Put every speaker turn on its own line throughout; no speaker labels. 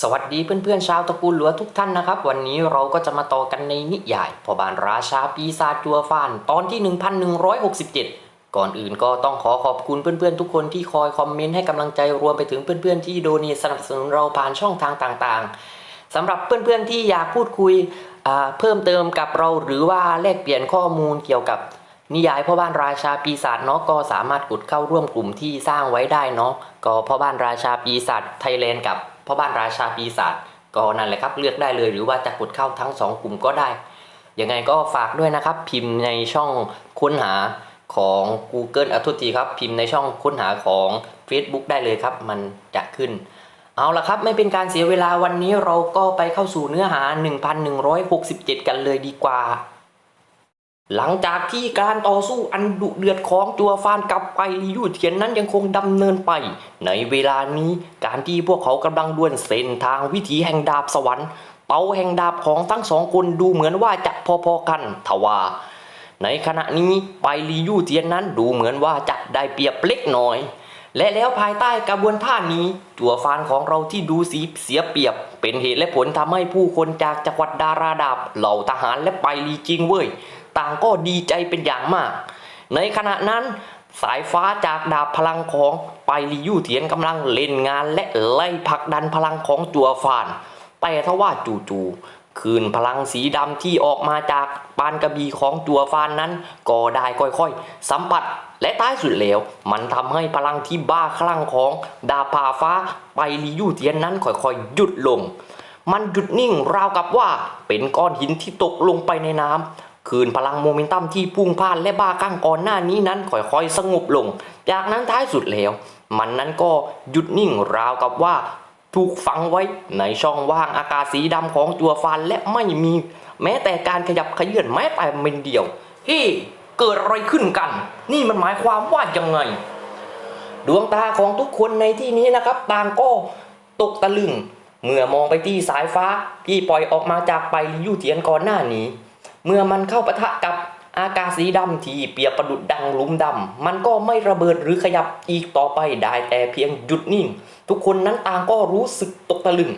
สวัสดีเพื่อนๆชาวตระกูลหลัวทุกท่านนะครับ วันนี้เราก็จะมาต่อกันในนิยายพอบานราชาปีศาจจัวฟาน ตอนที่ 1167 ก่อนอื่นก็ต้องขอขอบคุณเพื่อนๆทุกคนที่คอยคอมเมนต์ให้กำลังใจรวมไปถึงเพื่อนๆที่โดเนสนับสนุนเราผ่านช่องทางต่างๆสำหรับเพื่อนๆที่อยากพูดคุยเพิ่มเติมกับเราหรือว่าแลกเปลี่ยนข้อมูลเกี่ยวกับนิยายพ่อบ้านราชาปีศาจเนาะก็สามารถกดเข้าร่วมกลุ่มที่สร้างไว้ได้เนาะก็พ่อบ้านราชาปีศาจไทยแลนด์กับ พ่อบ้านราชาปีศาจก็นั่นแหละครับเลือกได้เลยหรือว่าจะกดเข้าทั้งสองกลุ่มก็ได้ยังไงก็ฝากด้วยนะครับ พิมพ์ในช่องค้นหาของ Google อัทุทีครับ พิมพ์ในช่องค้นหาของ Facebook ได้เลยครับ มันจะขึ้น เอาละครับ ไม่เป็นการเสียเวลาวันนี้เราก็ไปเข้าสู่เนื้อหา 1167 กันเลยดีกว่า หลังจากที่การต่อสู้อันดุเดือดของจัวฟานกับไปลิยูเทียนนั้นยังคงดำเนินไป ในเวลานี้การที่พวกเขากำลังดวลเส้นทางวิถีแห่งดาบสวรรค์ เตาแห่งดาบของทั้งสองคนดูเหมือนว่าจะพอๆกันทว่าในขณะนี้ไปลียูเทียนนั้นดูเหมือนว่าจะได้เปรียบเล็กน้อย และแล้วภายใต้กระบวนท่านี้จั่วฟานของเราที่ดูสีเสียเปรียบ เป็นเหตุและผลทำให้ผู้คนจากจังหวัดดาราดาบ เหล่าทหารและไปลีจริงเว้ย ต่างก็ดีใจเป็นอย่างมาก ในขณะนั้นสายฟ้าจากดาบพลังของไปลียูเทียนกำลังเล่นงานและไล่ผลักดันพลังของจัวฟาน แต่ทว่าจู่ๆคืนพลังสีดำที่ออกมาจากปานกระบี่ของจัวฟานนั้น ก็ได้ค่อยๆ สัมผัสและท้ายสุดแล้ว มันทำให้พลังที่บ้าคลั่งของดาบผ่าฟ้าไปลียูเทียนนั้นค่อยๆหยุดลง มันหยุดนิ่งราวกับว่าเป็นก้อนหินที่ตกลงไปในน้ำ คืนพลังโมเมนตัมที่พุ่งพ่านและบ้าคลั่งก่อนหน้านี้นั้นค่อยๆสงบลง จากนั้นท้ายสุดแล้ว มันนั้นก็หยุดนิ่งราวกับว่า ถูกฝังไว้ในช่องว่างอากาศสีดำของจัวฟันและไม่มี แม้แต่การขยับขยื่นแม้แต่เม็นเดียวเฮ้เกิดอะไรขึ้นกัน นี่มันหมายความว่ายังไง ดวงตาของทุกคนในที่นี้นะครับต่างก็ตกตะลึง เมื่อมองไปที่สายฟ้าที่ปล่อยออกมาจากไปลิยูเทียนก่อนหน้านี้ เมื่อมันเข้าปะทะกับอากาศสีดำที่เปียบประดุดดังลุมดำ มันก็ไม่ระเบิดหรือขยับอีกต่อไปได้แต่เพียงหยุดนิ่ง ทุกคนนั้นต่างก็รู้สึกตกตะลึง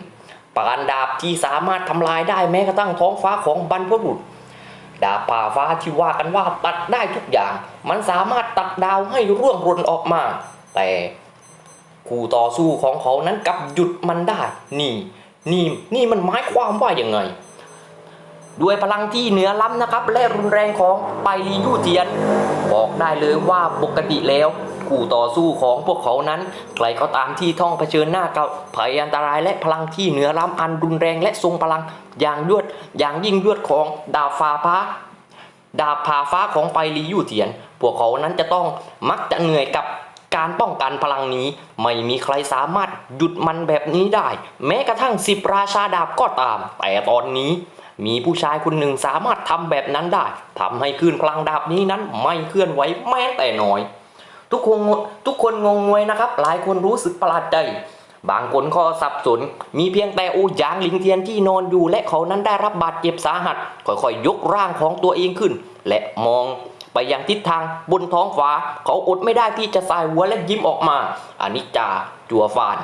ปานดาบที่สามารถทำลายได้แม้กระทั่งท้องฟ้าของบรรพบุรุษดาบผ่าฟ้าที่ว่ากันว่าตัดได้ทุกอย่าง มันสามารถตัดดาวให้ร่วงร่นออกมา แต่คู่ต่อสู้ของเขานั้นกลับหยุดมันได้ นี่ นี่ นี่มันหมายความว่าอยังไง ด้วยพลังที่เหนือล้ำนะครับ และรุนแรงของไปลียู่เทียน บอกได้เลยว่าปกติแล้วคู่ต่อสู้ของพวกเขานั้น ใครก็ตามที่ท่องเผชิญหน้ากับภัยอันตรายและพลังที่เหนือล้ำอันรุนแรงและทรงพลังอย่างยวดอย่างยิ่งยวดของดาบฟ้าฟ้าดาบผ่าฟ้าของไปลียู่เทียน พวกเขานั้นจะต้องมักจะเหนื่อยกับการป้องกันพลังนี้ ไม่มีใครสามารถหยุดมันแบบนี้ได้ แม้กระทั่งสิบราชาดาบก็ตาม แต่ตอนนี้ มีผู้ชายคนหนึ่งสามารถทำแบบนั้นได้ทำให้คลื่นพลังดาบนี้นั้นไม่เคลื่อนไหวแม้แต่น้อย ทุกคนทุกคนงงงวยนะครับ หลายคนรู้สึกประหลาดใจบางคนก็สับสน มีเพียงแต่อูหยางหลิงเทียนที่นอนอยู่ และเขานั้นได้รับบาดเจ็บสาหัส ค่อยๆ ยกร่างของตัวเองขึ้น และมองไปยังทิศทางบนท้องฟ้า เขาอดไม่ได้ที่จะสายหัวและยิ้มออกมาอานิจจาจัวฟาน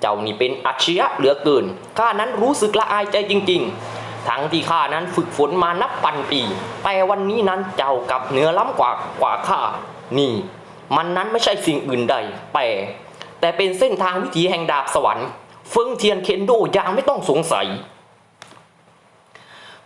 เจ้านี่เป็นอัจฉริยะเหลือเกิน ข้านั้นรู้สึกละอายใจจริง ๆ ทั้งที่ข้านั้นฝึกฝนมานับพันปี แต่วันนี้นั้นเจ้ากับเหนือล้ำกว่ากว่าข้านี่ มันนั้นไม่ใช่สิ่งอื่นใด แต่ แต่เป็นเส้นทางวิถีแห่งดาบสวรรค์เฟิงเทียนเคนโดอย่างไม่ต้องสงสัย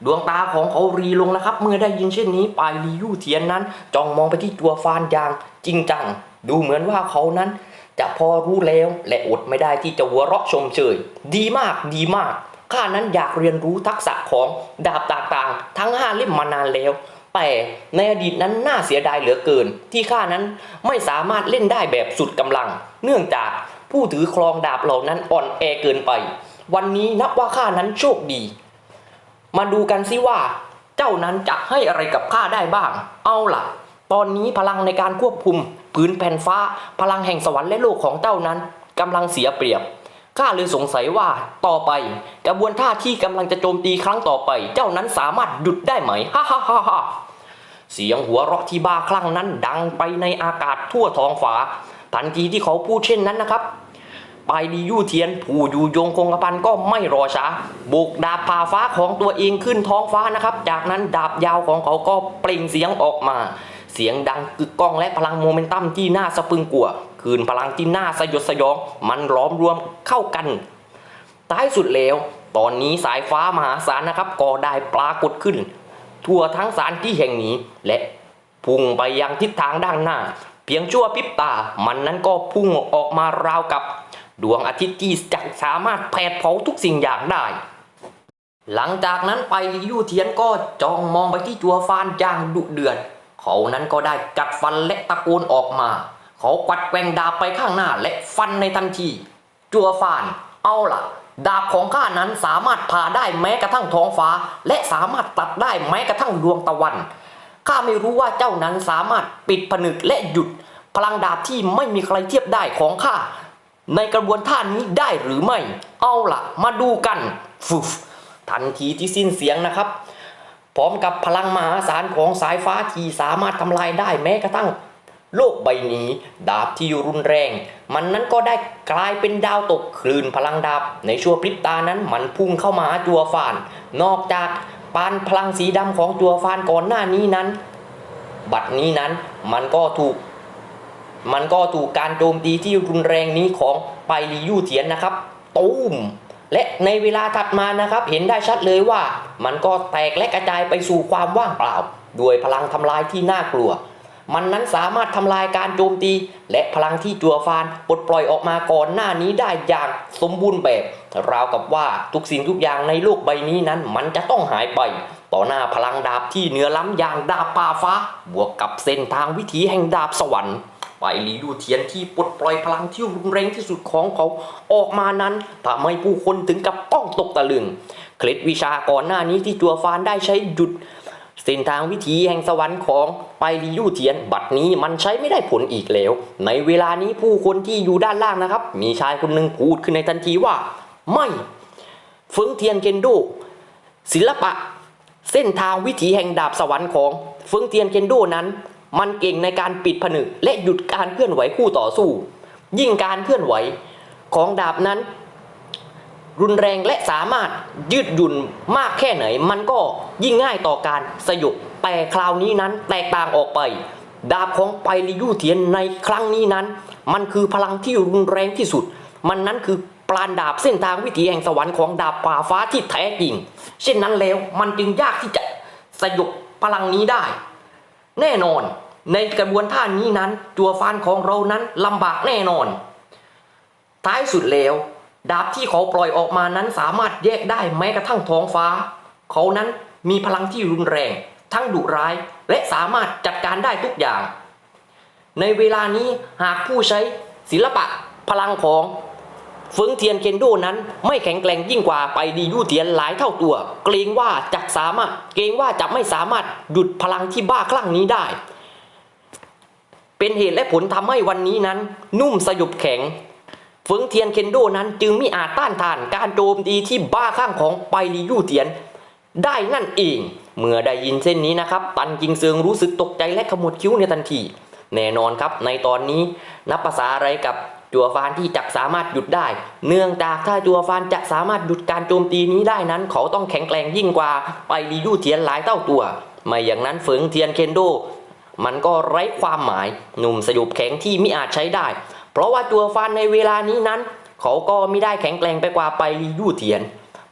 ดวงตาของเขารีลงนะครับ เมื่อได้ยินเช่นนี้ปลายลียู่เทียนนั้นจ้องมองไปที่ตัวฟานอย่างจริงจัง ดูเหมือนว่าเขานั้นจะพอรู้แล้วและอดไม่ได้ที่จะหัวเราะชมเชยดีมากดีมาก ข้านั้นอยากเรียนรู้ทักษะของดาบต่างๆ ทั้งห้าเล่มมานานแล้ว แต่ในอดีตนั้นน่าเสียดายเหลือเกิน ที่ข้านั้นไม่สามารถเล่นได้แบบสุดกำลัง เนื่องจากผู้ถือครองดาบเหล่านั้นอ่อนแอเกินไป วันนี้นับว่าข้านั้นโชคดี มาดูกันสิว่า เจ้านั้นจะให้อะไรกับข้าได้บ้าง เอาล่ะ ตอนนี้พลังในการควบคุมพื้นแผ่นฟ้า พลังแห่งสวรรค์และโลกของเจ้านั้นกำลังเสียเปรียบ ข้าเลยสงสัยว่าต่อไป กระบวนท่าที่กำลังจะโจมตีครั้งต่อไป เจ้านั้นสามารถหยุดได้ไหมฮ่าฮ่าฮ่าฮ่าเสียงหัวเราะที่บ้าคลั่งนั้นดังไปในอากาศทั่วท้องฟ้าทันทีที่เขาพูดเช่นนั้นนะครับไปดียู่เทียน ผู้อยู่ยงคงกระพันก็ไม่รอช้าบุกดาบผ่าฟ้าของตัวเองขึ้นท้องฟ้านะครับ จากนั้นดาบยาวของเขาก็เปล่งเสียงออกมา เสียงดังกึกก้องและพลังโมเมนตัมที่น่าสะพึงกลัว คืนพลังที่น่าสยดสยอง มันล้อมรวมเข้ากัน ท้ายสุดแล้ว ตอนนี้สายฟ้ามหาศาลนะครับก็ได้ปรากฏขึ้น ทั่วทั้งสารที่แห่งนี้ และพุ่งไปยังทิศทางด้านหน้า เพียงชั่วพริบตา มันนั้นก็พุ่งออกมาราวกับดวงอาทิตย์ที่จะสามารถแผดเผาทุกสิ่งอย่างได้ หลังจากนั้นไปยู่เทียนก็จ้องมองไปที่จัวฟานอย่างดุเดือด เขานั้นก็ได้กัดฟันและตะโกนออกมา เขากวัดแกว่งดาบไปข้างหน้าและฟันในทันที จัวฟาน เอาล่ะ ดาบของข้านั้นสามารถผ่าได้แม้กระทั่งท้องฟ้า และสามารถตัดได้แม้กระทั่งดวงตะวัน ข้าไม่รู้ว่าเจ้านั้นสามารถปิดผนึกและหยุด พลังดาบที่ไม่มีใครเทียบได้ของข้าในกระบวนท่านี้ได้หรือไม่ เอาล่ะ มาดูกันฟุฟทันทีที่สิ้นเสียงนะครับ พร้อมกับพลังมหาศาลของสายฟ้าที่สามารถทำลายได้แม้กระทั่ง โลกใบนี้ดาบที่รุนแรง มันนั้นก็ได้กลายเป็นดาวตกคลื่นพลังดาบ ในชั่วพริบตานั้นมันพุ่งเข้ามาจัวฟาน นอกจากปานพลังสีดำของจัวฟานก่อนหน้านี้นั้น บัดนี้นั้นมันก็ถูก มันก็ถูกการโจมตีที่รุนแรงนี้ของไปลียู่เทียนนะครับ ตูมและในเวลาถัดมานะครับ เห็นได้ชัดเลยว่า มันก็แตกและกระจายไปสู่ความว่างเปล่า ด้วยพลังทำลายที่น่ากลัว มันนั้นสามารถทำลายการโจมตี และพลังที่จัวฟานปลดปล่อยออกมาก่อนหน้านี้ได้อย่างสมบูรณ์แบบ ราวกับว่าทุกสิ่งทุกอย่างในโลกใบนี้นั้นมันจะต้องหายไป ต่อหน้าพลังดาบที่เหนือล้ำอย่างดาบป่าฟ้า บวกกับเส้นทางวิถีแห่งดาบสวรรค์ไปลีดูเทียนที่ปลดปล่อยพลังที่รุนแรงที่สุดของเขาออกมานั้นทำให้ผู้คนถึงกับต้องตกตะลึง เคล็ดวิชาก่อนหน้านี้ที่จัวฟานได้ใช้หยุด เส้นทางวิถีแห่งสวรรค์ของไปลียู่เทียน บัดนี้มันใช้ไม่ได้ผลอีกแล้ว ในเวลานี้ผู้คนที่อยู่ด้านล่างนะครับ มีชายคนหนึ่งพูดขึ้นในทันทีว่า ไม่เฟิงเทียนเคนโดศิลปะ เส้นทางวิถีแห่งดาบสวรรค์ของเฟิงเทียนเคนโดนั้น มันเก่งในการปิดผนึกและหยุดการเคลื่อนไหวคู่ต่อสู้ ยิ่งการเคลื่อนไหวของดาบนั้น รุนแรงและสามารถยืดหยุ่นมากแค่ไหน มันก็ยิ่งง่ายต่อการสยบแต่คราวนี้นั้นแตกต่างออกไป ดาบของไปริยูเทียนในครั้งนี้นั้น มันคือพลังที่รุนแรงที่สุด มันนั้นคือปราณดาบเส้นทางวิถีแห่งสวรรค์ของดาบป่าฟ้าที่แท้จริง เช่นนั้นแล้วมันจึงยากที่จะสยบพลังนี้ได้ แน่นอนในกระบวนท่านี้นั้น จัวฟานของเรานั้นลำบากแน่นอน ท้ายสุดแล้ว ดาบที่เขาปล่อยออกมานั้นสามารถแยกได้แม้กระทั่งท้องฟ้า เขานั้นมีพลังที่รุนแรง ทั้งดุร้าย และสามารถจัดการได้ทุกอย่าง ในเวลานี้หากผู้ใช้ศิลปะพลังของเฟิงเทียนเคนโดนั้นไม่แข็งแกร่งยิ่งกว่าไปดียู่เทียนหลายเท่าตัว เกรงว่าจะสามารถ เกรงว่าจะไม่สามารถหยุดพลังที่บ้าคลั่งนี้ได้ เป็นเหตุและผลทำให้วันนี้นั้น นุ่มสยบแข็ง เฟิงเทียนเคนโดนั้นจึงมิอาจต้านทานการโจมตีที่บ้าคลั่งของไปลียู่เทียน ได้นั่นเอง เมื่อได้ยินเส้นนี้นะครับ ตันจิงเซิงรู้สึกตกใจและขมวดคิ้วในทันที แน่นอนครับในตอนนี้นับภาษาอะไรกับจัวฟานที่จะสามารถหยุดได้ เนื่องจากถ้าจัวฟานจะสามารถหยุดการโจมตีนี้ได้นั้น เขาต้องแข็งแกร่งยิ่งกว่าไปลียู่เทียนหลายเท่าตัว ไม่อย่างนั้นเฟิงเทียนเคนโดมันก็ไร้ความหมาย หนุ่มสยุบแข็งที่มิอาจใช้ได้ เพราะว่าตัวฟันในเวลานี้นั้น เขาก็ไม่ได้แข็งแกร่งไปกว่าไปลียู่เทียน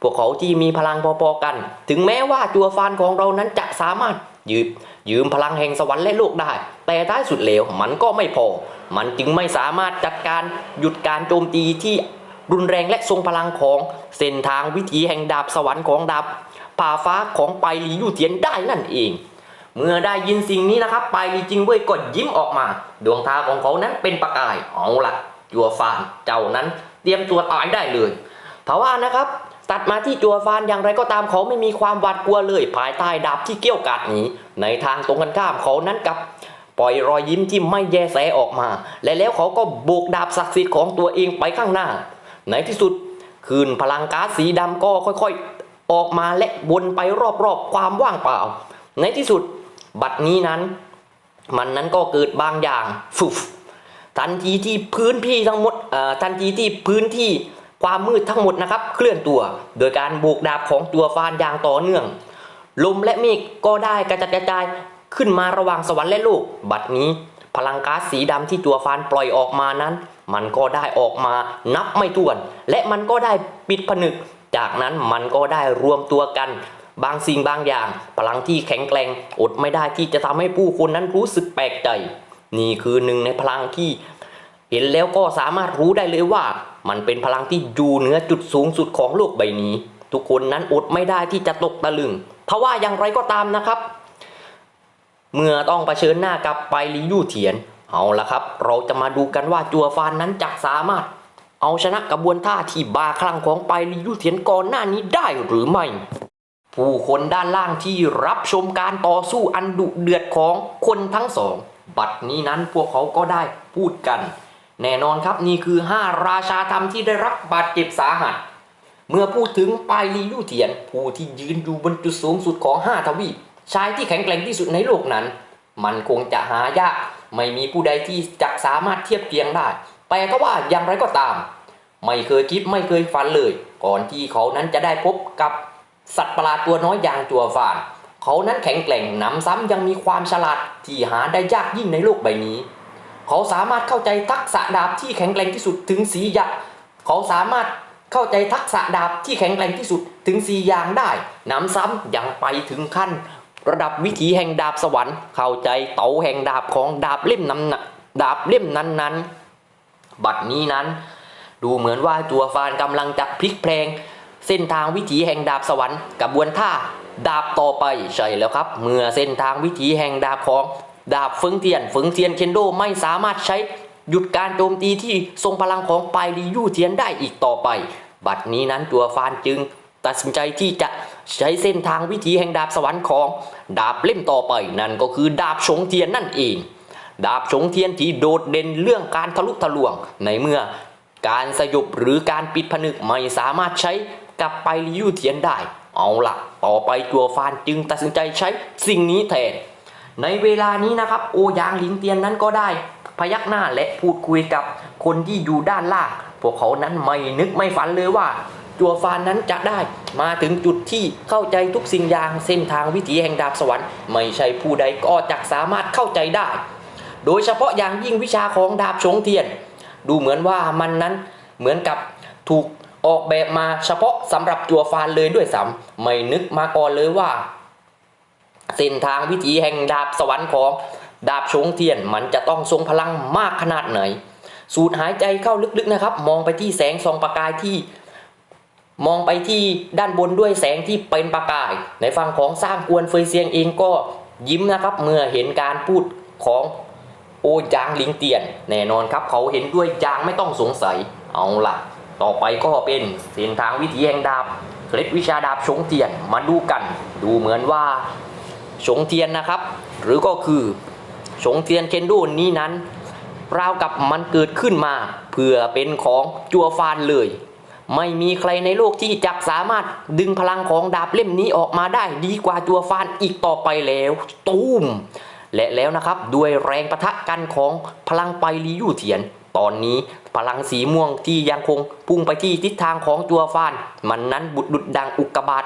พวกเขาที่มีพลังพอๆกัน ถึงแม้ว่าตัวฟันของเรานั้นจะสามารถยืมยืมพลังแห่งสวรรค์และโลกได้ แต่ท้ายสุดแล้วมันก็ไม่พอ มันจึงไม่สามารถจัดการหยุดการโจมตีที่รุนแรงและทรงพลังของเส้นทางวิถีแห่งดาบสวรรค์ของดาบผ่าฟ้าของไปลียู่เทียนได้นั่นเอง เมื่อได้ยินสิ่งนี้นะครับ ไปลีจิงเว่ยก็ยิ้มออกมา ดวงตาของเขานั้นเป็นประกายเอาละจัวฟานเจ้านั้น เตรียมตัวตายได้เลยทว่านะครับ ตัดมาที่จัวฟานอย่างไรก็ตามเขาไม่มีความหวาดกลัวเลยภายใต้ดาบที่เกี้ยวกาดนี้ ในทางตรงกันข้ามเขานั้นกับปล่อยรอยยิ้มที่ไม่แยแสออกมา และแล้วเขาก็โบกดาบศักดิ์สิทธิ์ของตัวเองไปข้างหน้า ในที่สุดคืนพลังก๊าซสีดำก็ค่อยๆ ออกมาและวนไปรอบๆ ความว่างเปล่า ในที่สุด บัดนี้นั้น มันนั้นก็เกิดบางอย่างฟุบทันทีที่พื้นที่ทั้งหมดทันทีที่พื้นที่ความมืดทั้งหมดนะครับ เคลื่อนตัว โดยการโบกดาบของตัวฟานอย่างต่อเนื่อง ลมและเมฆก็ได้กระจัดกระจายขึ้นมาระหว่างสวรรค์และโลก บัดนี้พลังก๊าซสีดำที่ตัวฟานปล่อยออกมานั้น มันก็ได้ออกมานับไม่ถ้วน และมันก็ได้ปิดผนึก จากนั้นมันก็ได้รวมตัวกัน บางสิ่งบางอย่าง พลังที่แข็งแกร่งอดไม่ได้ที่จะทำให้ผู้คนนั้นรู้สึกแปลกใจ นี่คือหนึ่งในพลังที่ เห็นแล้วก็สามารถรู้ได้เลยว่า มันเป็นพลังที่อยู่เหนือจุดสูงสุดของโลกใบนี้ ทุกคนนั้นอดไม่ได้ที่จะตกตะลึงทว่าอย่างไรก็ตามนะครับ เมื่อต้องเผชิญหน้ากับไปลียู่เถียนเอาละครับ เราจะมาดูกันว่าจัวฟานนั้นจะสามารถ เอาชนะกระบวนท่าที่บาคลั่งของไปลียู่เถียนก่อนหน้านี้ได้หรือไม่ ผู้คนด้านล่างที่รับชมการต่อสู้อันดุเดือดของคนทั้งสอง บัดนี้นั้นพวกเขาก็ได้พูดกัน แน่นอนครับนี่คือ 5 ราชาธรรมที่ได้รับบาดเจ็บสาหัส เมื่อพูดถึงปายลีลู่เทียน ผู้ที่ยืนอยู่บนจุดสูงสุดของ 5 ทวีปชายที่แข็งแกร่งที่สุดในโลกนั้น มันคงจะหายาก ไม่มีผู้ใดที่จะสามารถเทียบเทียงได้ แต่ก็ว่าอย่างไรก็ตาม ไม่เคยคิดไม่เคยฝันเลย ก่อนที่เขานั้นจะได้พบกับ สัตว์ประหลาดตัวน้อยอย่างจัวฟาน เขานั้นแข็งแกร่งหนำซ้ำยังมีความฉลาดที่หาได้ยากยิ่งในโลกใบนี้ เขาสามารถเข้าใจทักษะดาบที่แข็งแกร่งที่สุดถึงสียักษ์เขาสามารถเข้าใจทักษะดาบที่แข็งแกร่งที่สุดถึงสีอย่างได้หนำซ้ำยังไปถึงขั้น ระดับวิถีแห่งดาบสวรรค์ เข้าใจเต๋าแห่งดาบของดาบเล่มนั้นดาบเล่มนั้นๆ บัดนี้นั้น ดูเหมือนว่าตัวฟานกำลังจะพลิกแพลง เส้นทางวิถีแห่งดาบสวรรค์กระบวนท่าดาบต่อไปใช่แล้วครับ เมื่อเส้นทางวิถีแห่งดาบของดาบเฟิงเทียนเฟิงเทียนเคนโดไม่สามารถใช้หยุดการโจมตีที่ทรงพลังของปลายลียู่เทียนได้อีกต่อไป บัดนี้นั้นตัวฟานจึง ตัดสินใจที่จะใช้เส้นทางวิถีแห่งดาบสวรรค์ของ ดาบเล่มต่อไป นั่นก็คือดาบชงเทียนนั่นเอง ดาบชงเทียนที่โดดเด่นเรื่องการทะลุทะลวงในเมื่อการสยบหรือการปิดผนึกไม่สามารถใช้ กลับไปลิยูเทียนได้ เอาละต่อไปตัวฟานจึงตัดสินใจใช้สิ่งนี้แทน ในเวลานี้นะครับ โอยางหลิงเตียนนั้นก็ได้ พยักหน้าและพูดคุยกับคนที่อยู่ด้านล่าง พวกเขานั้นไม่นึกไม่ฝันเลยว่าตัวฟานนั้นจะได้ มาถึงจุดที่เข้าใจทุกสิ่งอย่างเส้นทางวิถีแห่งดาบสวรรค์ไม่ใช่ผู้ใดก็จะสามารถเข้าใจได้ โดยเฉพาะอย่างยิ่งวิชาของดาบชงเทียน ดูเหมือนว่ามันนั้นเหมือนกับถูก ออกแบบมาเฉพาะสำหรับตัวฟานเลยด้วยซ้ำไม่นึกมาก่อนเลยว่า เส้นทางวิถีแห่งดาบสวรรค์ของดาบชงเทียนมันจะต้องทรงพลังมากขนาดไหน สูดหายใจเข้าลึกๆนะครับ มองไปที่แสงส่องประกายที่ มองไปที่ด้านบนด้วยแสงที่เป็นประกาย ในฝั่งของสร้างกวนเฟยเซียงเองก็ยิ้มนะครับ เมื่อเห็นการพูดของโอยางลิงเตียน แน่นอนครับ เขาเห็นด้วยยางไม่ต้องสงสัยเอาล่ะ ต่อไปก็เป็นเส้นทางวิถีแห่งดาบเคล็ดวิชาดาบชงเทียนมาดูกัน ดูเหมือนว่าชงเทียนนะครับ หรือก็คือชงเทียนเคนโดนี้นั้นราวกับมันเกิดขึ้นมาเพื่อเป็นของจัวฟานเลย ไม่มีใครในโลกที่จะสามารถดึงพลังของดาบเล่มนี้ออกมาได้ดีกว่าจัวฟานอีกต่อไปแล้วตูมและแล้วนะครับด้วยแรงประทะกันของพลังไปลียู่เทียน ตอนนี้พลังสีม่วงที่ยังคงพุ่งไปที่ทิศทางของจัวฟาน มันนั้นบุดดุดดังอุกกาบาต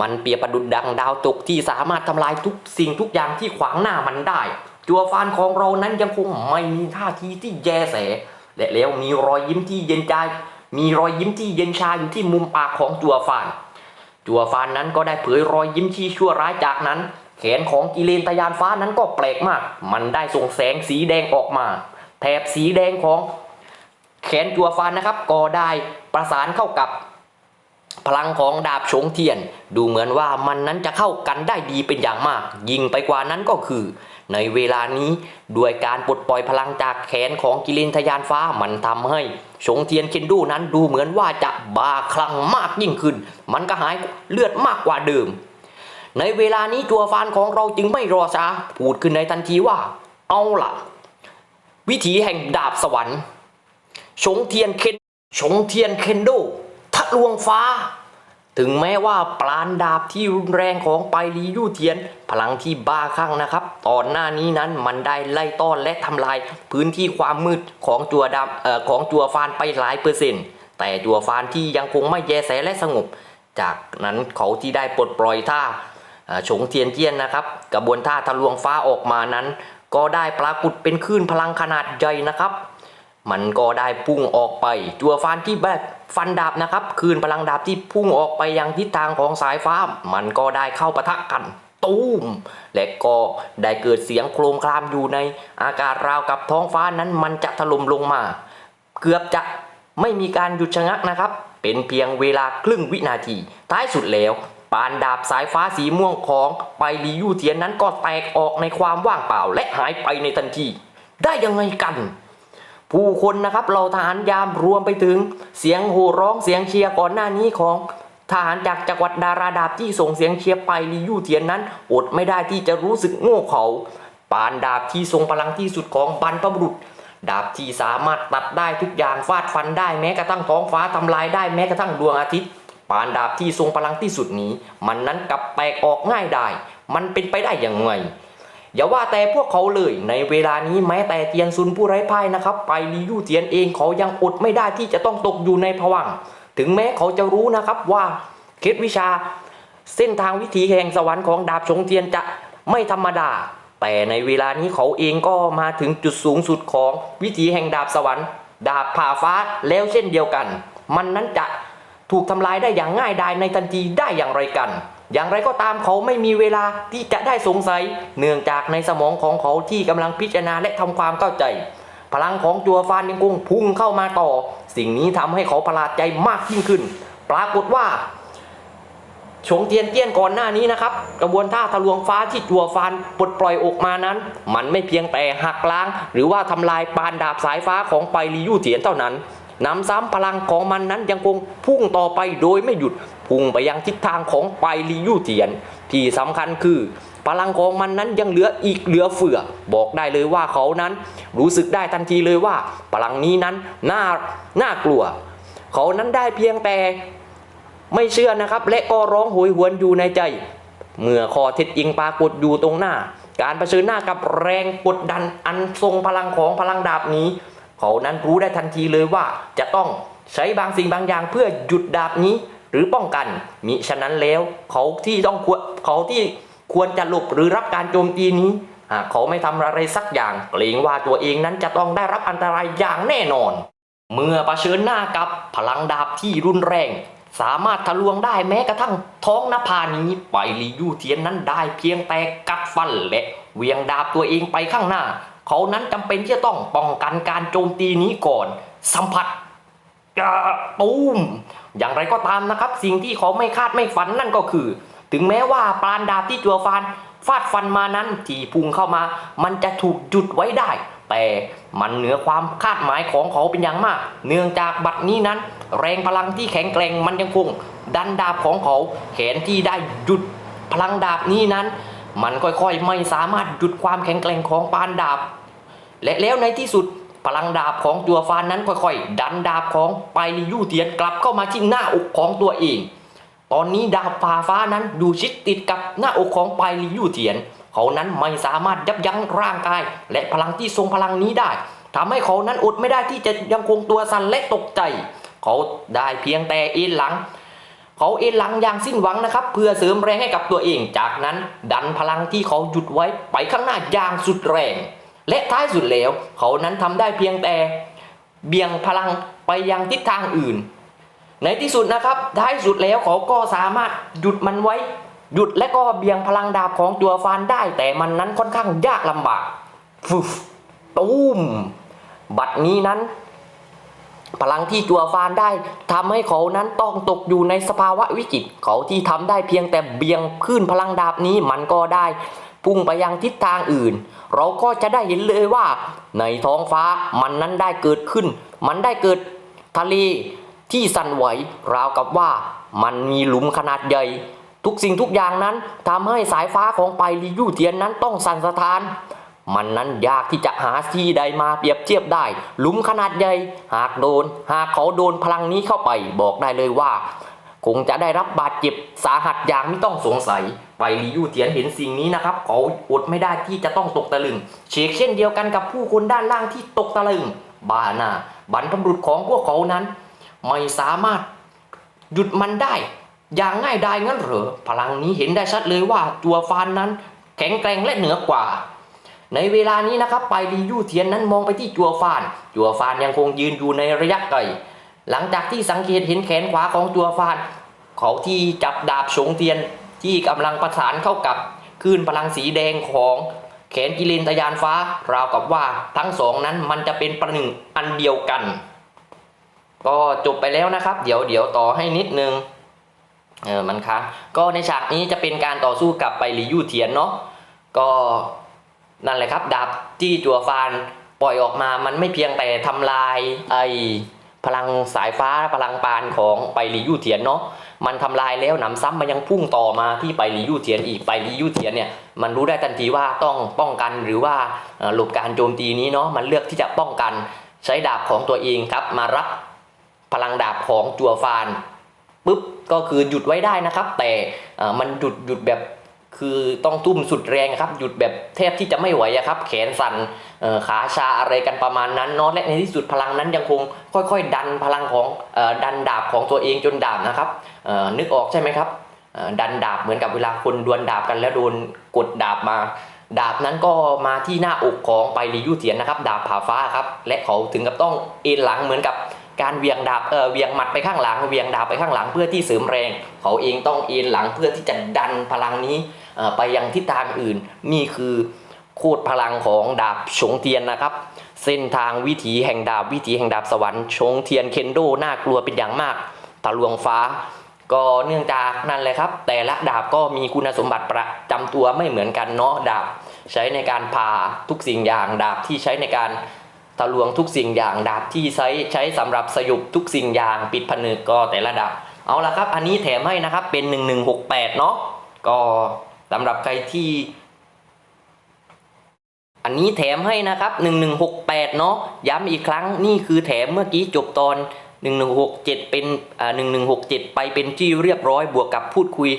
มันเปียบประดุดดังดาวตกที่สามารถทำลายทุกสิ่งทุกอย่างที่ขวางหน้ามันได้ จัวฟานของเรานั้นยังคงไม่มีท่าทีที่แยแส และแล้วมีรอยยิ้มที่เย็นใจ มีรอยยิ้มที่เย็นชาอยู่ที่มุมปากของจัวฟาน จัวฟานนั้นก็ได้เผยรอยยิ้มที่ชั่วร้ายจากนั้น แขนของกิเลนตยานฟ้านั้นก็แปลกมาก มันได้ส่งแสงสีแดงออกมา แถบสีแดงของแขนจัวฟานนะครับ ก็ได้ประสานเข้ากับพลังของดาบชงเทียน ดูเหมือนว่ามันนั้นจะเข้ากันได้ดีเป็นอย่างมาก ยิ่งไปกว่านั้นก็คือ ในเวลานี้ด้วยการปลดปล่อยพลังจากแขนของกิเลนทยานฟ้ามันทำให้ชงเทียนเคนดูนั้นดูเหมือนว่าจะบ้าคลั่งมากยิ่งขึ้น มันก็หายเลือดมากกว่าเดิม ในเวลานี้ตัวฟานของเราจึงไม่รอช้าพูดขึ้นในทันทีว่า เอาล่ะ วิถีแห่งดาบสวรรค์ชงเทียนเคนชงเทียนเคนโดทะลวงฟ้า ถึงแม้ว่าปราณดาบที่รุนแรงของไปลียู่เทียน พลังที่บ้าคลั่งนะครับ ตอนหน้านี้นั้นมันได้ไล่ต้อนและทำลาย พื้นที่ความมืดของจัวดำเอ่อของจัวฟานไปหลายเปอร์เซ็นต์ แต่จัวฟานที่ยังคงไม่แยแสและสงบ จากนั้นเขาที่ได้ปลดปล่อยท่า ฉงเทียนเจี้ยนนะครับ กระบวนท่าทะลวงฟ้าออกมานั้น ก็ได้ปรากฏเป็นคลื่นพลังขนาดใหญ่นะครับ มันก็ได้พุ่งออกไป จัวฟันที่แบบฟันดาบนะครับคืนพลังดาบที่พุ่งออกไปยังทิศทางของสายฟ้า มันก็ได้เข้าปะทะกันตูมและก็ได้เกิดเสียงโครมครามอยู่ในอากาศราวกับท้องฟ้านั้นมันจะถล่มลงมา เกือบจะไม่มีการหยุดชะงักนะครับ เป็นเพียงเวลาครึ่งวินาที ท้ายสุดแล้ว ปานดาบสายฟ้าสีม่วงของไปลียู่เทียนนั้นก็แตกออกในความว่างเปล่าและหายไปในทันที ได้ยังไงกัน ผู้คนนะครับเราทหารยามรวมไปถึง เสียงโห่ร้องเสียงเชียร์ก่อนหน้านี้ของทหารจากจังหวัดดาราดาบที่ส่งเสียงเชียร์ไปลียู่เทียนนั้น อดไม่ได้ที่จะรู้สึกโง่เขาปานดาบที่ทรงพลังที่สุดของบรรพบุรุษ ดาบที่สามารถตัดได้ทุกอย่างฟาดฟันได้แม้กระทั่งท้องฟ้าทำลายได้แม้กระทั่งดวงอาทิตย์ ปานดาบที่ทรงพลังที่สุดนี้ มันนั้นกลับแตกออกง่ายได้ มันเป็นไปได้อย่างไงอย่าว่าแต่พวกเขาเลยในเวลานี้แม้แต่เตียนซุนผู้ไร้พ่ายนะครับ ไปลียู่เตียนเองเขายังอดไม่ได้ที่จะต้องตกอยู่ในผวังถึงแม้เขาจะรู้นะครับว่าเคล็ดวิชา เส้นทางวิถีแห่งสวรรค์ของดาบชงเทียนจะไม่ธรรมดา แต่ในเวลานี้เขาเองก็มาถึงจุดสูงสุดของวิถีแห่งดาบสวรรค์ ดาบผ่าฟ้าแล้วเช่นเดียวกัน มันนั้นจะ ถูกทำลายได้อย่างง่ายดายในทันทีได้อย่างไรกัน อย่างไรก็ตามเขาไม่มีเวลาที่จะได้สงสัย เนื่องจากในสมองของเขาที่กำลังพิจารณาและทำความเข้าใจ พลังของจัวฟานยังคงพุ่งเข้ามาต่อ สิ่งนี้ทำให้เขาประหลาดใจมากยิ่งขึ้น ปรากฏว่าชงเทียนเจี้ยนก่อนหน้านี้นะครับ กระบวนท่าทะลวงฟ้าที่จัวฟานปลดปล่อยออกมานั้น มันไม่เพียงแต่หักล้าง หรือว่าทำลายปานดาบสายฟ้าของไปลียู่เถียนเท่านั้น นำซ้ำพลังของมันนั้นยังคงพุ่งต่อไปโดยไม่หยุด พุ่งไปยังทิศทางของไปลียู่เถียน ที่สำคัญคือ พลังของมันนั้นยังเหลืออีกเหลือเฟือ บอกได้เลยว่าเขานั้น รู้สึกได้ทันทีเลยว่า พลังนี้นั้นน่าน่ากลัว เขานั้นได้เพียงแต่ไม่เชื่อนะครับ และก็ร้องโหยหวนอยู่ในใจ เมื่อข้อเท็จจริงปรากฏอยู่ตรงหน้า การเผชิญหน้ากับแรงกดดันอันทรงพลังของพลังดาบนี้ เขานั้นรู้ได้ทันทีเลยว่าจะต้องใช้บางสิ่งบางอย่างเพื่อหยุดดาบนี้หรือป้องกันมิฉะนั้นแล้วเขาที่ต้องควรเขาที่ควรจะหลบหรือรับการโจมตีนี้หากเขาไม่ทำอะไรสักอย่างเกรงว่าตัวเองนั้นจะต้องได้รับอันตรายอย่างแน่นอน เมื่อเผชิญหน้ากับพลังดาบที่รุนแรง สามารถทะลวงได้แม้กระทั่งท้องนภานี้ไปลียู่เทียนนั้นได้เพียงแต่กัดฟันและเวียงดาบตัวเองไปข้างหน้า เขานั้นจำเป็นที่จะต้องป้องกันการโจมตีนี้ก่อน สัมผัสกระตูมอย่างไรก็ตามนะครับ สิ่งที่เขาไม่คาดไม่ฝันนั่นก็คือ ถึงแม้ว่าปราณดาบที่จัวฟานฟาดฟันมานั้นที่พุ่งเข้ามา มันจะถูกหยุดไว้ได้ แต่มันเหนือความคาดหมายของเขาเป็นอย่างมาก เนื่องจากบัดนี้นั้น แรงพลังที่แข็งแกร่งมันยังคง ดันดาบของเขาแขนที่ได้หยุดพลังดาบนี้นั้น มันค่อยๆ ไม่สามารถหยุดความแข็งแกร่งของปานดาบ และแล้วในที่สุดพลังดาบของจัวฟานนั้นค่อยๆ ดันดาบของไปลิยู่เทียนกลับเข้ามาที่หน้าอกของตัวเอง ตอนนี้ดาบผ่าฟ้านั้นดูชิดติดกับหน้าอกของไปลิยู่เทียน เขานั้นไม่สามารถยับยั้งร่างกาย และพลังที่ทรงพลังนี้ได้ทำให้เขานั้นอดไม่ได้ที่จะยังคงตัวสั่นและตกใจ เขาได้เพียงแต่เอ็นหลัง เขาเอ็นหลังอย่างสิ้นหวังนะครับ เพื่อเสริมแรงให้กับตัวเอง จากนั้นดันพลังที่เขาหยุดไว้ไปข้างหน้าอย่างสุดแรง และท้ายสุดแล้ว เขานั้นทำได้เพียงแต่เบี่ยงพลังไปยังทิศทางอื่น ในที่สุดนะครับ ท้ายสุดแล้วเขาก็สามารถหยุดมันไว้ หยุดและก็เบี่ยงพลังดาบของจัวฟานได้ แต่มันนั้นค่อนข้างยากลำบากฟึบตูมบัดนี้นั้น พลังที่จัวฟานได้ทำให้เขานั้นต้องตกอยู่ในสภาวะวิกฤตเขาที่ทำได้เพียงแต่เบี่ยงขึ้นพลังดาบนี้มันก็ได้ พุ่งไปยังทิศทางอื่น เราก็จะได้เห็นเลยว่า ในท้องฟ้ามันนั้นได้เกิดขึ้น มันได้เกิดทะเลที่สั่นไหวราวกับว่ามันมีหลุมขนาดใหญ่ ทุกสิ่งทุกอย่างนั้นทำให้สายฟ้าของไปลียู่เทียนนั้นต้องสั่นสะท้านมันนั้นยากที่จะหาที่ใดมาเปรียบเทียบได้ หลุมขนาดใหญ่ หากโดน หากเขาโดนพลังนี้เข้าไป บอกได้เลยว่า คงจะได้รับบาดเจ็บสาหัสอย่างไม่ต้องสงสัย ไปลียูเทียนเห็นสิ่งนี้นะครับเขาอดไม่ได้ที่จะต้องตกตะลึงเชกเช่นเดียวกันกับผู้คนด้านล่างที่ตกตะลึงบานาบรรพบุรุษของพวกเขานั้น ไม่สามารถหยุดมันได้ อย่างง่ายดายงั้นเหรอพลังนี้เห็นได้ชัดเลยว่าตัวฟานนั้น แข็งแกร่งและเหนือกว่า ในเวลานี้นะครับไปลียูเทียนนั้นมองไปที่จัวฟาน จัวฟานยังคงยืนอยู่ในระยะไกลหลังจากที่สังเกตเห็นแขนขวาของจัวฟาน เขาที่จับดาบฉงเทียน ที่กำลังประสานเข้ากับคลื่นพลังสีแดงของแขนกิเลนตยานฟ้าราวกับว่าทั้งสองนั้นมันจะเป็นประหนึ่งอันเดียวกัน ก็จบไปแล้วนะครับ เดี๋ยวเดี๋ยวต่อให้นิดนึงเออมันคะก็ในฉากนี้จะเป็นการต่อสู้กับไปหลียู่เทียนเนาะก็นั่นแหละครับดาบที่จัวฟานปล่อยออกมามันไม่เพียงแต่ทำลายไอพลังสายฟ้าพลังปานของไปหลียู่เทียนเนาะ มันทำลายแล้วหนำซ้ำมันยังพุ่งต่อมาที่ไปหลียูเทียนอีกไปหลียูเทียนเนี่ยมันรู้ได้ทันทีว่าต้องป้องกันหรือว่าหลบการโจมตีนี้เนาะมันเลือกที่จะป้องกันใช้ดาบของตัวเองครับมารับพลังดาบของจัวฟานปุ๊บก็คือหยุดไว้ได้นะครับ แต่มันหยุดหยุดแบบ คือต้องทุ่มสุดแรงครับ หยุดแบบแทบที่จะไม่ไหวครับ แขนสั่นเอ่อขาชาอะไรกันประมาณนั้นเนาะและในที่สุดพลังนั้นยังคงค่อยๆ ดันพลังของอดันดาบของตัวเองจนดาบนะครับนึกออกใช่ไหมครับดันดาบเหมือนกับเวลาคนดวลดาบกันแล้วโดนกดดาบมา ดาบนั้นก็มาที่หน้าอกของไปรียูเทียนนะครับ ดาบผ่าฟ้าครับ และเขาถึงกับต้องเอ็นหลังเหมือนกับการเวียงดาบเออเวียงหมัดไปข้างหลังเวียงดาบไปข้างหลังเพื่อที่เสริมแรง เขาเองต้องเอ็นหลังเพื่อที่จะดันพลังนี้ ไปยังทิศทางอื่น นี่คือโคตรพลังของดาบฉงเทียนนะครับ เส้นทางวิถีแห่งดาบวิถีแห่งดาบสวรรค์ชงเทียนเคนโดน่ากลัวเป็นอย่างมากทะลวงฟ้า ก็เนื่องจากนั่นเลยครับ แต่ละดาบก็มีคุณสมบัติประจำตัวไม่เหมือนกันเนาะดาบ ใช้ในการผ่าทุกสิ่งอย่างดาบที่ใช้ในการทะลวงทุกสิ่งอย่างดาบที่ใช้ใช้สำหรับสยุบทุกสิ่งอย่างปิดผนึกก็แต่ละดาบเอาละครับ อันนี้แถมให้นะครับเป็น 1168 เนาะก็ สำหรับใครที่ อันนี้แถมให้นะครับ 1168 เนาะย้ำอีกครั้งนี่คือแถมเมื่อกี้จบตอน 1167 เป็นอ่า1167 ไปเป็นที่เรียบร้อยบวกกับพูดคุย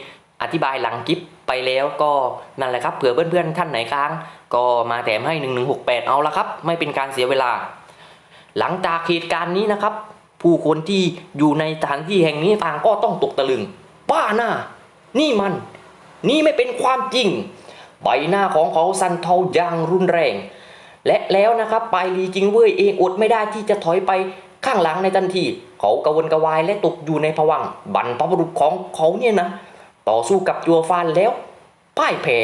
อธิบายหลังกิฟไปแล้วก็นั่นแหละครับเผื่อเพื่อนๆท่านไหนค้าง ก็มาแถมให้ 1168 เอาละครับ ไม่เป็นการเสียเวลา หลังจากเหตุการณ์นี้นะครับ ผู้คนที่อยู่ในสถานที่แห่งนี้ต่างก็ต้องตกตะลึงบ้าหน้า นี่มัน นี่ไม่เป็นความจริง ใบหน้าของเขาสั่นเทาอย่างรุนแรง และแล้วนะครับปายลีจิงเว่ยเองอดไม่ได้ที่จะถอยไปข้างหลังในทันที เขากระวนกระวายและตกอยู่ในภวังค์บรรพบุรุษของเขาเนี่ยนะ ต่อสู้กับจัวฟานแล้วพ่ายแพ้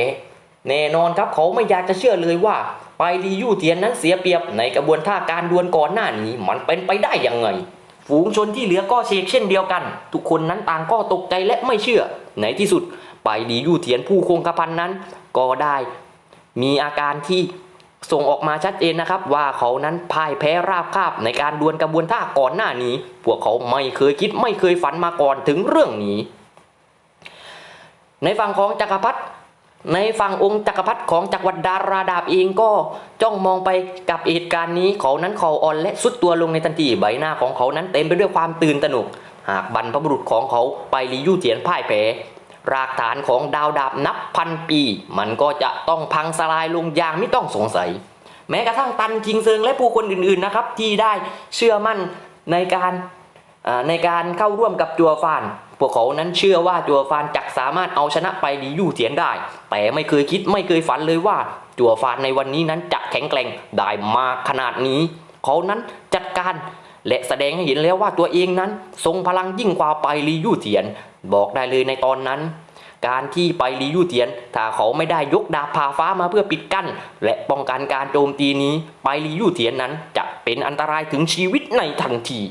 แน่นอนครับเขาไม่อยากจะเชื่อเลยว่าปายลียู่เทียนนั้นเสียเปรียบในกระบวนท่าการดวลก่อนหน้านี้ มันเป็นไปได้ยังไง ฝูงชนที่เหลือก็เชกเช่นเดียวกัน ทุกคนนั้นต่างก็ตกใจและไม่เชื่อในที่สุด ไปายลียู่เทียนผู้คงกระพันนั้น ก็ได้มีอาการที่ส่งออกมาชัดเจนนะครับ ว่าเขานั้นพ่ายแพ้ราบคาบในการดวลกระบวนท่าก่อนหน้านี้ พวกเขาไม่เคยคิดไม่เคยฝันมาก่อนถึงเรื่องนี้ ในฝั่งของจักรพรรดิในฝั่งองค์จักรพรรดิของจักรวรรดิดาราดาบเองก็จ้องมองไปกับเหตุการณ์นี้เขานั้นคออ่อนและสุดตัวลงในทันทีใบหน้าของเขานั้นเต็มไปด้วยความตื่นตระหนก หากบรรพบุรุษของเขาไปลียู่เทียนพ่ายแพ้ รากฐานของดาวดาบนับพันปี มันก็จะต้องพังสลายลงอย่างไม่ต้องสงสัย แม้กระทั่งตันทิงเซิงและผู้คนอื่นๆนะครับ ที่ได้เชื่อมั่นในการในการเข้าร่วมกับจัวฟาน พวกเขานั้นเชื่อว่าจัวฟานจักสามารถเอาชนะไปลียู่เทียนได้ แต่ไม่เคยคิดไม่เคยฝันเลยว่าจัวฟานในวันนี้นั้นจะแข็งแกร่งได้มากขนาดนี้ เขานั้นจัดการและแสดงให้เห็นแล้วว่าตัวเองนั้น ทรงพลังยิ่งกว่าไปลียู่เทียน บอกได้เลยในตอนนั้น การที่ไปลียู่เทียนถ้าเขาไม่ได้ยกดาบผ่าฟ้ามาเพื่อปิดกั้น และป้องกันการโจมตีนี้ ไปลียู่เทียนนั้นจะเป็นอันตรายถึงชีวิตในทันที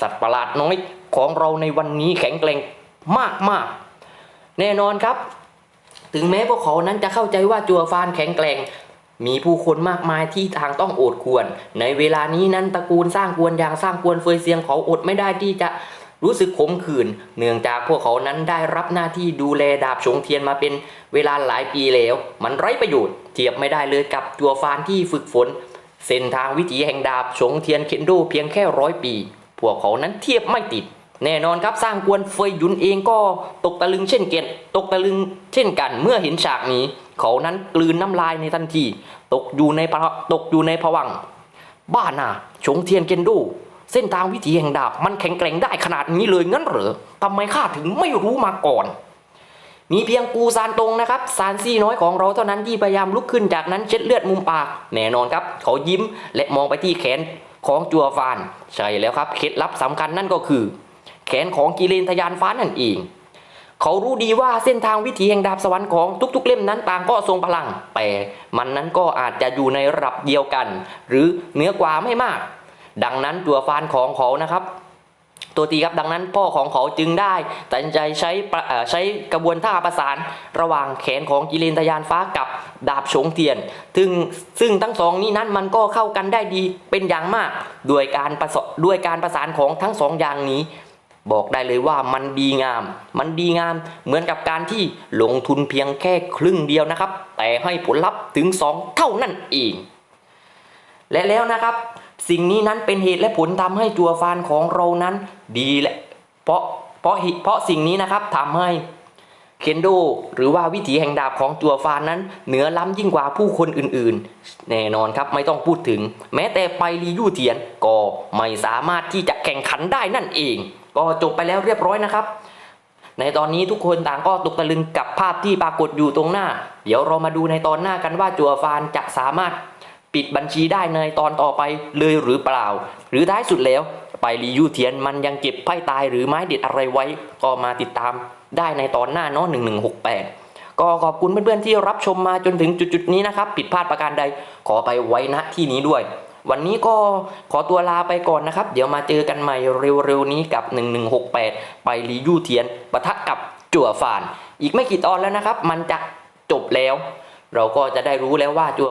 สัตว์ประหลาดน้อยของเราในวันนี้แข็งแกร่งมากมากๆ แน่นอนครับ ถึงแม้พวกเขานั้นจะเข้าใจว่าจัวฟานแข็งแกร่งมีผู้คนมากมายที่ทางต้องโอดควร ในเวลานี้นั้นตระกูลสร้างกวนอย่างสร้างกวนเฟยเซียงเขาอดไม่ได้ที่จะ รู้สึกขมขื่นเนื่องจากพวกเขานั้นได้รับหน้าที่ดูแลดาบชงเทียนมาเป็นเวลาหลายปีแล้ว มันไร้ประโยชน์เทียบไม่ได้เลยกับจัวฟานที่ฝึกฝน เส้นทางวิถีแห่งดาบชงเทียนเคนโดเพียงแค่ร้อยปี พวกเขานั้นเทียบไม่ติด แน่นอนครับสร้างกวนเฟยหยุนเองก็ตกตะลึงเช่นเกนตกตะลึงเช่นกันเมื่อเห็นฉากนี้ เขานั้นกลืนน้ำลายในทันที ตกอยู่ในภะตกอยู่ในผวังบ้าน่ะชงเทียนเกนโด เส้นทางวิถีแห่งดาบมันแข็งแกร่งได้ขนาดนี้เลยงั้นเหรอทำไมข้าถึงไม่รู้มาก่อน มีเพียงกูซานตรงนะครับซานซี่น้อยของเราเท่านั้นที่พยายามลุกขึ้นจากนั้นเช็ดเลือดมุมปากแน่นอนครับเขายิ้มและมองไปที่แขนของจัวฟาน ใช่แล้วครับเคล็ดลับสำคัญนั่นก็คือ แขนของกิเลนทยานฟ้านั่นเองเขารู้ดีว่าเส้นทางวิถีแห่งดาบสวรรค์ของทุกๆ เล่มนั้นต่างก็ทรงพลัง แต่มันนั้นก็อาจจะอยู่ในระดับเดียวกัน หรือเหนือกว่าไม่มาก ดังนั้นตัวฟานของเขานะครับตัวตีครับดังนั้นพ่อของเขาจึงได้ตัดสินใจใช้ประเอ่อใช้กระบวนท่าประสานระหว่างแขนของกิเลนทยานฟ้ากับดาบโฉงเทียน ซึ่งซึ่งทั้งสองนี้นั้นมันก็เข้ากันได้ดีเป็นอย่างมากด้วยการประสด้วยการประสานของทั้งสองอย่างนี้ บอกได้เลยว่ามันดีงาม มันดีงามเหมือนกับการที่ลงทุนเพียงแค่ครึ่งเดียวนะครับ แต่ให้ผลลัพธ์ถึงสองเท่านั่นเอง และแล้วนะครับ สิ่งนี้นั้นเป็นเหตุและผลทำให้จัวฟานของเรานั้นดีและเพราะเพราะเหตุเพราะสิ่งนี้นะครับทำให้เคนโดหรือว่าวิถีแห่งดาบของจัวฟานนั้น เหนือล้ำยิ่งกว่าผู้คนอื่นๆ แน่นอนครับไม่ต้องพูดถึง แม้แต่ไปรียู่เทียนก็ไม่สามารถที่จะแข่งขันได้นั่นเอง ก็จบไปแล้วเรียบร้อยนะครับ ในตอนนี้ทุกคนต่างก็ตกตะลึงกับภาพที่ปรากฏอยู่ตรงหน้า เดี๋ยวเรามาดูในตอนหน้ากันว่าจัวฟานจะสามารถ ปิดบัญชีได้ในตอนต่อไปเลยหรือเปล่า หรือท้ายสุดแล้วไปรียูเทียนมันยังเก็บไพ่ตายหรือไม้เด็ดอะไรไว้ ก็มาติดตามได้ในตอนหน้าเนาะ1168 ก็ขอบคุณเพื่อนๆที่รับชมมาจนถึงจุดๆนี้นะครับ ผิดพลาดประการใดขอไปไว้ณที่นี้ด้วย วันนี้ก็ขอตัวลาไปก่อนนะครับ เดี๋ยวมาเจอกันใหม่เร็วๆนี้กับ 1168 ไปรียูเทียนปะทะกับจั่วฟาน อีกไม่กี่ตอนแล้วนะครับ มันจะจบแล้ว เราก็จะได้รู้แล้วว่าจั่ว